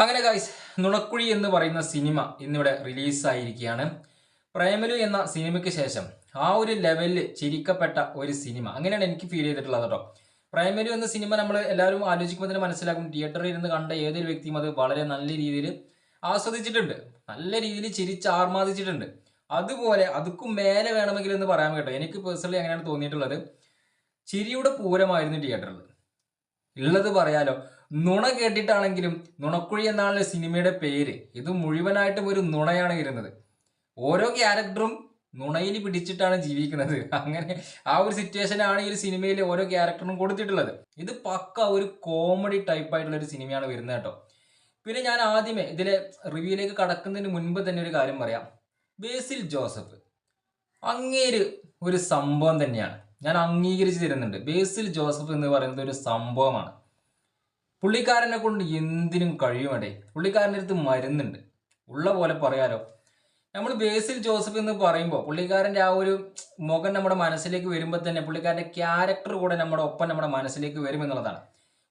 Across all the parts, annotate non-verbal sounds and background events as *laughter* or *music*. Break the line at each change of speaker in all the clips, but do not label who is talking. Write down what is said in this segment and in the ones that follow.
അങ്ങനെ ഗൈസ് നുണക്കുഴി എന്ന് പറയുന്ന സിനിമ ഇന്നിവിടെ റിലീസായിരിക്കുകയാണ് പ്രേമലു എന്ന സിനിമയ്ക്ക് ശേഷം ആ ഒരു ലെവലിൽ ചിരിക്കപ്പെട്ട ഒരു സിനിമ അങ്ങനെയാണ് എനിക്ക് ഫീൽ ചെയ്തിട്ടുള്ളത് കേട്ടോ പ്രേമലു എന്ന സിനിമ നമ്മൾ എല്ലാവരും ആലോചിക്കുമ്പോൾ തന്നെ മനസ്സിലാക്കും തിയേറ്ററിൽ ഇരുന്ന് കണ്ട ഏതൊരു വ്യക്തിയും അത് വളരെ നല്ല രീതിയിൽ ആസ്വദിച്ചിട്ടുണ്ട്. നല്ല രീതിയിൽ ചിരിച്ച് ആർമാദിച്ചിട്ടുണ്ട്. അതുപോലെ അതുക്കും മേലെ വേണമെങ്കിൽ എന്ന് പറയാൻ കേട്ടോ. എനിക്ക് പേഴ്സണലി അങ്ങനെയാണ് തോന്നിയിട്ടുള്ളത്. ചിരിയുടെ പൂരമായിരുന്നു തിയേറ്ററിൽ ഉള്ളത് പറയാലോ. നുണ കേട്ടിട്ടാണെങ്കിലും നുണക്കുഴി എന്നാണ് സിനിമയുടെ പേര് ഇത് മുഴുവനായിട്ടും ഒരു നുണയാണ് വരുന്നത്. ഓരോ ക്യാരക്ടറും നുണയിൽ പിടിച്ചിട്ടാണ് ജീവിക്കുന്നത്. അങ്ങനെ ആ ഒരു സിറ്റുവേഷൻ ആണ് ഈ സിനിമയിൽ ഓരോ ക്യാരക്ടറും കൊടുത്തിട്ടുള്ളത്. ഇത് പക്ക ഒരു കോമഡി ടൈപ്പ് ആയിട്ടുള്ള ഒരു സിനിമയാണ് വരുന്നത് കേട്ടോ. പിന്നെ ഞാൻ ആദ്യമേ ഇതിലെ റിവ്യൂയിലേക്ക് കടക്കുന്നതിന് മുൻപ് തന്നെ ഒരു കാര്യം പറയാം. ബേസിൽ ജോസഫ് അങ്ങേര് ഒരു സംഭവം തന്നെയാണ്. ഞാൻ അംഗീകരിച്ചു തരുന്നുണ്ട്. ബേസിൽ ജോസഫ് എന്ന് പറയുന്നത് ഒരു സംഭവമാണ്. പുള്ളിക്കാരനെ കൊണ്ട് എന്തിനും കഴിയുമടേ. പുള്ളിക്കാരന്റെ അടുത്ത് മരുന്നുണ്ട്. ഉള്ള പോലെ പറയാലോ. നമ്മൾ ബേസിൽ ജോസഫ് എന്ന് പറയുമ്പോൾ പുള്ളിക്കാരന്റെ ആ ഒരു മുഖം നമ്മുടെ മനസ്സിലേക്ക് വരുമ്പോൾ തന്നെ പുള്ളിക്കാരന്റെ ക്യാരക്ടർ കൂടെ നമ്മുടെ ഒപ്പം നമ്മുടെ മനസ്സിലേക്ക് വരും എന്നുള്ളതാണ്.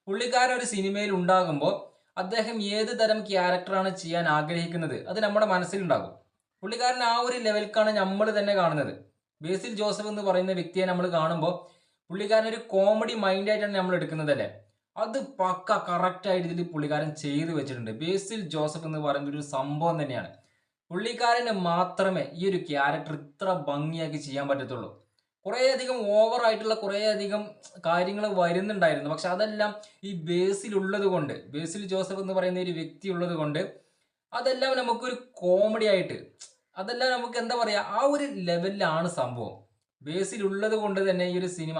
പുള്ളിക്കാരൻ ഒരു സിനിമയിൽ ഉണ്ടാകുമ്പോൾ അദ്ദേഹം ഏത് തരം ക്യാരക്ടറാണ് ചെയ്യാൻ ആഗ്രഹിക്കുന്നത് അത് നമ്മുടെ മനസ്സിലുണ്ടാകും. പുള്ളിക്കാരൻ ആ ഒരു ലെവൽക്കാണ് നമ്മൾ തന്നെ കാണുന്നത്. ബേസിൽ ജോസഫ് എന്ന് പറയുന്ന വ്യക്തിയെ നമ്മൾ കാണുമ്പോൾ പുള്ളിക്കാരൻ ഒരു കോമഡി മൈൻഡായിട്ടാണ് നമ്മൾ എടുക്കുന്നതല്ലേ അത് പക്ക കറക്റ്റ് ആയിട്ട് ഇതിൽ പുള്ളിക്കാരൻ ചെയ്തു വെച്ചിട്ടുണ്ട്. ബേസിൽ ജോസഫ് എന്ന് പറയുന്ന ഒരു സംഭവം തന്നെയാണ്. പുള്ളിക്കാരന് മാത്രമേ ഈ ഒരു ക്യാരക്ടർ ഇത്ര ഭംഗിയാക്കി ചെയ്യാൻ പറ്റത്തുള്ളൂ. കുറേയധികം ഓവർ ആയിട്ടുള്ള കുറേയധികം കാര്യങ്ങൾ വരുന്നുണ്ടായിരുന്നു. പക്ഷെ അതെല്ലാം ഈ ബേസിൽ ഉള്ളത് കൊണ്ട് ബേസിൽ ജോസഫ് എന്ന് പറയുന്ന ഒരു വ്യക്തി ഉള്ളത് കൊണ്ട് അതെല്ലാം നമുക്കൊരു കോമഡി ആയിട്ട് അതെല്ലാം നമുക്ക് എന്താ പറയാ ആ ഒരു ലെവലിലാണ് സംഭവം. ബേസിൽ ഉള്ളത് കൊണ്ട് തന്നെ ഈ ഒരു സിനിമ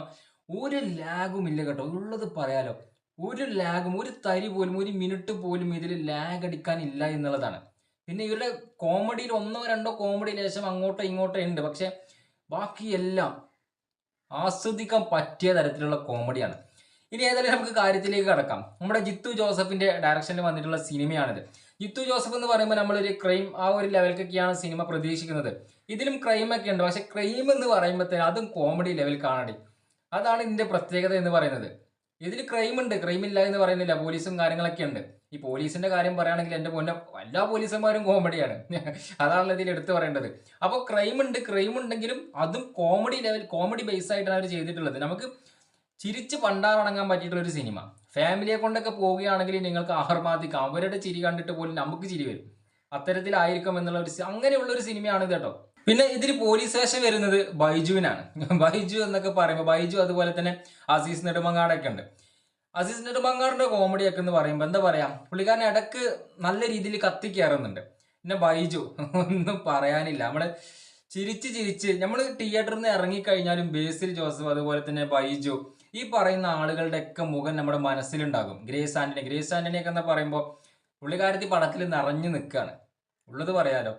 ഒരു ലാഗും ഇല്ല കേട്ടോ. ഉള്ളത് പറയാലോ. ഒരു ലാഗും ഒരു തരി പോലും ഒരു മിനിറ്റ് പോലും ഇതിൽ ലാഗ് അടിക്കാനില്ല എന്നുള്ളതാണ്. പിന്നെ ഇവരുടെ കോമഡിയിൽ ഒന്നോ രണ്ടോ കോമഡി ലേശം അങ്ങോട്ടോ ഇങ്ങോട്ടോ ഉണ്ട്. പക്ഷെ ബാക്കിയെല്ലാം ആസ്വദിക്കാൻ പറ്റിയ തരത്തിലുള്ള കോമഡിയാണ് ഇനി ഏതായാലും നമുക്ക് കാര്യത്തിലേക്ക് കടക്കാം. നമ്മുടെ ജിത്തു ജോസഫിന്റെ ഡയറക്ഷനിൽ വന്നിട്ടുള്ള സിനിമയാണിത് ജിത്തു ജോസഫ് എന്ന് പറയുമ്പോൾ നമ്മളൊരു ക്രൈം ആ ഒരു ലെവലിലേക്കൊക്കെയാണ് സിനിമ പ്രതീക്ഷിക്കുന്നത്. ഇതിലും ക്രൈം ഒക്കെ ഉണ്ട്. പക്ഷെ ക്രൈം എന്ന് പറയുമ്പോഴത്തേന് അതും കോമഡി ലെവൽ കാണടി. അതാണ് ഇതിന്റെ പ്രത്യേകത എന്ന് പറയുന്നത്. ഇതിൽ ക്രൈം ഉണ്ട്. ക്രൈം ഇല്ല എന്ന് പറയുന്നില്ല. പോലീസും കാര്യങ്ങളൊക്കെ ഉണ്ട്. ഈ പോലീസിന്റെ കാര്യം പറയുകയാണെങ്കിൽ എന്റെ പൊന്നെ എല്ലാ പോലീസന്മാരും കോമഡിയാണ് *laughs* അതാണല്ലോ ഇതിൽ എടുത്തു പറയേണ്ടത്. അപ്പോൾ ക്രൈം ഉണ്ട്. ക്രൈം ഉണ്ടെങ്കിലും അതും കോമഡി ലെവൽ കോമഡി ബേസ് ആയിട്ടാണ് അവർ ചെയ്തിട്ടുള്ളത്. നമുക്ക് ചിരിച്ച് പണ്ടാറടങ്ങാൻ പറ്റിയിട്ടുള്ള ഒരു സിനിമ ഫാമിലിയെ കൊണ്ടൊക്കെ പോവുകയാണെങ്കിൽ നിങ്ങൾക്ക് അഹർമാദിക്കാം അവരുടെ ചിരി കണ്ടിട്ട് പോലും നമുക്ക് ചിരി വരും. അത്തരത്തിലായിരിക്കും എന്നുള്ള ഒരു അങ്ങനെയുള്ള ഒരു സിനിമയാണ് കേട്ടോ. പിന്നെ ഇതിൽ പോലീസ് സ്റ്റേഷൻ വരുന്നത് ബൈജുവിനാണ്. *laughs* ബൈജു എന്നൊക്കെ പറയുമ്പോൾ ബൈജു അതുപോലെ തന്നെ അസീസ് നെടുമങ്ങാടൊക്കെ ഉണ്ട്. അസീസ് നെടുമങ്ങാടിന്റെ കോമഡി ഒക്കെ എന്ന് പറയുമ്പോൾ എന്താ പറയാ പുള്ളിക്കാരൻ ഇടയ്ക്ക് നല്ല രീതിയിൽ കത്തി കയറുന്നുണ്ട് പിന്നെ ബൈജു *laughs* ഒന്നും പറയാനില്ല. നമ്മൾ ചിരിച്ച് ചിരിച്ച് നമ്മൾ തിയേറ്ററിൽ നിന്ന് ഇറങ്ങിക്കഴിഞ്ഞാലും ബേസിൽ ജോസഫ് അതുപോലെ തന്നെ ബൈജു ഈ പറയുന്ന ആളുകളുടെയൊക്കെ മുഖം നമ്മുടെ മനസ്സിലുണ്ടാകും. ഗ്രേസ് ആന്റണി ഗ്രേസ് ആന്റണി ഒക്കെ എന്ന് പറയുമ്പോൾ പുള്ളിക്കാരത്തി പടത്തിൽ നിറഞ്ഞു നിൽക്കുകയാണ് ഉള്ളത് പറയാലോ.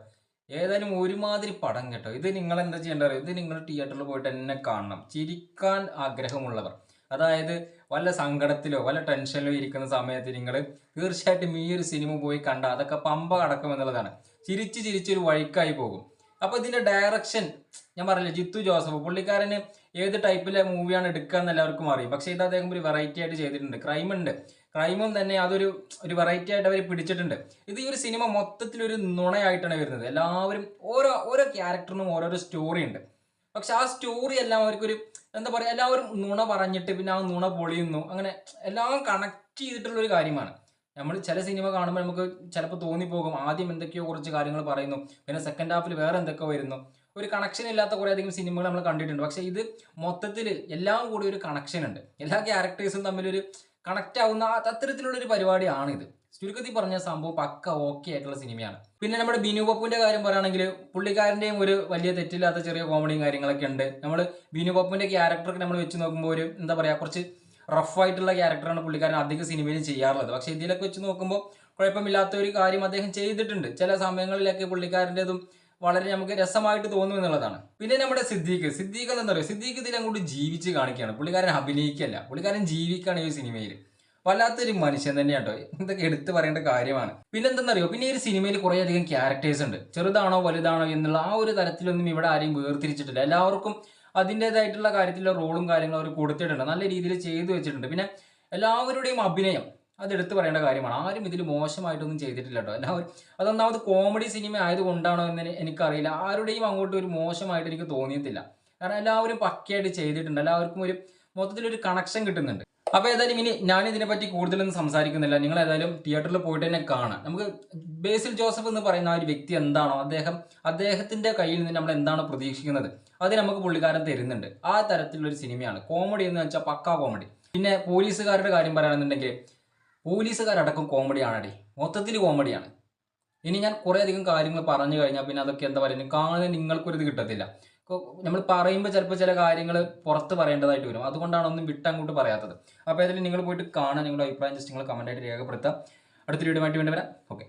ഏതായാലും ഒരുമാതിരി പടം കേട്ടോ. ഇത് നിങ്ങൾ എന്താ ചെയ്യേണ്ടത് അറിയോ? ഇത് നിങ്ങൾ തിയേറ്ററിൽ പോയിട്ട് എന്നെ കാണണം. ചിരിക്കാൻ ആഗ്രഹമുള്ളവർ. അതായത് വല്ല സങ്കടത്തിലോ വല്ല ടെൻഷനിലോ ഇരിക്കുന്ന സമയത്ത് നിങ്ങൾ തീർച്ചയായിട്ടും ഈ ഒരു സിനിമ പോയി കണ്ട അതൊക്കെ പമ്പ കടക്കും എന്നുള്ളതാണ്. ചിരിച്ച് ചിരിച്ചൊരു വഴിക്കായി പോകും. അപ്പൊ ഇതിന്റെ ഡയറക്ഷൻ ഞാൻ പറയില്ല ജിത്തു ജോസഫ് പുള്ളിക്കാരന് ഏത് ടൈപ്പിലെ മൂവിയാണ് എടുക്കുക എന്ന് എല്ലാവർക്കും അറിയും. പക്ഷേ ഇത് അദ്ദേഹം ഒരു വെറൈറ്റി ആയിട്ട് ചെയ്തിട്ടുണ്ട്. ക്രൈം ഉണ്ട്. ക്രൈമും തന്നെ അതൊരു ഒരു വെറൈറ്റി ആയിട്ട് അവർ പിടിച്ചിട്ടുണ്ട്. ഇത് ഈ ഒരു സിനിമ മൊത്തത്തിൽ ഒരു നുണയായിട്ടാണ് വരുന്നത്. എല്ലാവരും ഓരോ ഓരോ ക്യാരക്ടറിനും ഓരോരോ സ്റ്റോറി ഉണ്ട്. പക്ഷെ ആ സ്റ്റോറി എല്ലാം അവർക്കൊരു എന്താ പറയുക എല്ലാവരും നുണ പറഞ്ഞിട്ട് പിന്നെ ആ നുണ പൊളിയുന്നു. അങ്ങനെ എല്ലാം കണക്ട് ചെയ്തിട്ടുള്ള ഒരു കാര്യമാണ്. നമ്മൾ ചില സിനിമ കാണുമ്പോൾ നമുക്ക് ചിലപ്പോൾ തോന്നിപ്പോകും. ആദ്യം എന്തൊക്കെയോ കുറച്ച് കാര്യങ്ങൾ പറയുന്നു. പിന്നെ സെക്കൻഡ് ഹാഫിൽ വേറെ എന്തൊക്കെ വരുന്നു. ഒരു കണക്ഷൻ ഇല്ലാത്ത കുറേ അധികം സിനിമകൾ നമ്മൾ കണ്ടിട്ടുണ്ട്. പക്ഷേ ഇത് മൊത്തത്തിൽ എല്ലാം കൂടി ഒരു കണക്ഷൻ ഉണ്ട്. എല്ലാ ക്യാരക്ടേഴ്സും തമ്മിലൊരു കണക്ട് ആവുന്ന അത്തരത്തിലുള്ള ഒരു പരിപാടിയാണ് ഇത് ചുരുക്കത്തിൽ പറഞ്ഞ സംഭവം പക്ക ഓക്കെ ആയിട്ടുള്ള സിനിമയാണ്. പിന്നെ നമ്മുടെ ബിനു പപ്പുവിന്റെ കാര്യം പറയുകയാണെങ്കിൽ പുള്ളിക്കാരന്റെയും ഒരു വലിയ തെറ്റില്ലാത്ത ചെറിയ കോമഡിയും കാര്യങ്ങളൊക്കെ ഉണ്ട്. നമ്മൾ ബിനു പപ്പുവിന്റെ ക്യാരക്ടറൊക്കെ നമ്മൾ വെച്ച് നോക്കുമ്പോൾ ഒരു എന്താ പറയുക കുറച്ച് റഫ് ആയിട്ടുള്ള ക്യാരക്ടറാണ് പുള്ളിക്കാരൻ അധികം സിനിമയിൽ ചെയ്യാറുള്ളത്. പക്ഷേ ഇതിലൊക്കെ വെച്ച് നോക്കുമ്പോൾ കുഴപ്പമില്ലാത്ത ഒരു കാര്യം അദ്ദേഹം ചെയ്തിട്ടുണ്ട്. ചില സമയങ്ങളിലൊക്കെ പുള്ളിക്കാരന്റെതും വളരെ നമുക്ക് രസമായിട്ട് തോന്നും എന്നുള്ളതാണ്. പിന്നെ നമ്മുടെ സിദ്ദീഖ്. സിദ്ദീഖ് എന്താ പറയുക? സിദ്ദീഖ് ഇതിൽ അങ്ങോട്ട് ജീവിച്ച് കാണിക്കുകയാണ്. പുള്ളിക്കാരൻ അഭിനയിക്കല്ല പുള്ളിക്കാരൻ ജീവിക്കുകയാണ് ഈ സിനിമയിൽ വല്ലാത്തൊരു മനുഷ്യൻ തന്നെയാട്ടോ ഇതൊക്കെ എടുത്തു പറയേണ്ട കാര്യമാണ്. പിന്നെ എന്തെന്നറിയോ? പിന്നെ ഈ ഒരു സിനിമയിൽ കുറേയധികം ക്യാരക്ടേഴ്സ് ഉണ്ട്. ചെറുതാണോ വലുതാണോ എന്നുള്ള ആ ഒരു തരത്തിലൊന്നും ഇവിടെ ആരെയും വേർതിരിച്ചിട്ടില്ല. എല്ലാവർക്കും അതിന്റെതായിട്ടുള്ള കാര്യത്തിലുള്ള റോളും കാര്യങ്ങളും അവർ കൊടുത്തിട്ടുണ്ട്. നല്ല രീതിയിൽ ചെയ്തു വെച്ചിട്ടുണ്ട്. പിന്നെ എല്ലാവരുടെയും അഭിനയം അത് എടുത്തു പറയേണ്ട കാര്യമാണ്. ആരും ഇതിൽ മോശമായിട്ടൊന്നും ചെയ്തിട്ടില്ല കേട്ടോ എല്ലാവരും അതൊന്നാമത് കോമഡി സിനിമ ആയതുകൊണ്ടാണോ എന്ന് എനി- എനിക്കറിയില്ല. ആരുടെയും അങ്ങോട്ട് ഒരു മോശമായിട്ട് എനിക്ക് തോന്നിയിട്ടില്ല. കാരണം എല്ലാവരും പക്കയായിട്ട് ചെയ്തിട്ടുണ്ട്. എല്ലാവർക്കും ഒരു മൊത്തത്തിലൊരു കണക്ഷൻ കിട്ടുന്നുണ്ട്. അപ്പോൾ ഏതായാലും ഇനി ഞാൻ ഇതിനെപ്പറ്റി കൂടുതലൊന്നും സംസാരിക്കുന്നില്ല. നിങ്ങൾ ഏതായാലും തിയേറ്ററിൽ പോയിട്ട് തന്നെ കാണാം നമുക്ക് ബേസിൽ ജോസഫ് എന്ന് പറയുന്ന ആ ഒരു വ്യക്തി എന്താണോ അദ്ദേഹം അദ്ദേഹത്തിന്റെ കയ്യിൽ നിന്ന് നമ്മൾ എന്താണോ പ്രതീക്ഷിക്കുന്നത് അത് നമുക്ക് പുള്ളിക്കാരൻ തരുന്നുണ്ട്. ആ തരത്തിലുള്ള ഒരു സിനിമയാണ് കോമഡി എന്ന് വെച്ചാൽ പക്കാ കോമഡി പിന്നെ പോലീസുകാരുടെ കാര്യം പറയുകയാണെന്നുണ്ടെങ്കിൽ പോലീസുകാരടക്കം അടി മൊത്തത്തിൽ കോമഡിയാണ്. ഇനി ഞാൻ കുറേ അധികം കാര്യങ്ങൾ പറഞ്ഞു കഴിഞ്ഞാൽ പിന്നെ അതൊക്കെ എന്താ പറയുക കാണാൻ നിങ്ങൾക്കൊരിത് കിട്ടത്തില്ല. നമ്മൾ പറയുമ്പോൾ ചിലപ്പോൾ ചില കാര്യങ്ങൾ പുറത്ത് പറയേണ്ടതായിട്ട് വരും. അതുകൊണ്ടാണ് ഒന്നും വിട്ടങ്ങോട്ട് പറയാത്തത്. അപ്പോൾ ഏതായാലും നിങ്ങൾ പോയിട്ട് കാണാൻ നിങ്ങളുടെ അഭിപ്രായം ജസ്റ്റ് നിങ്ങൾ കമന്റായിട്ട് രേഖപ്പെടുത്താം അടുത്തൊരു വീഡിയോ വേണ്ടി വരാം. ഓക്കെ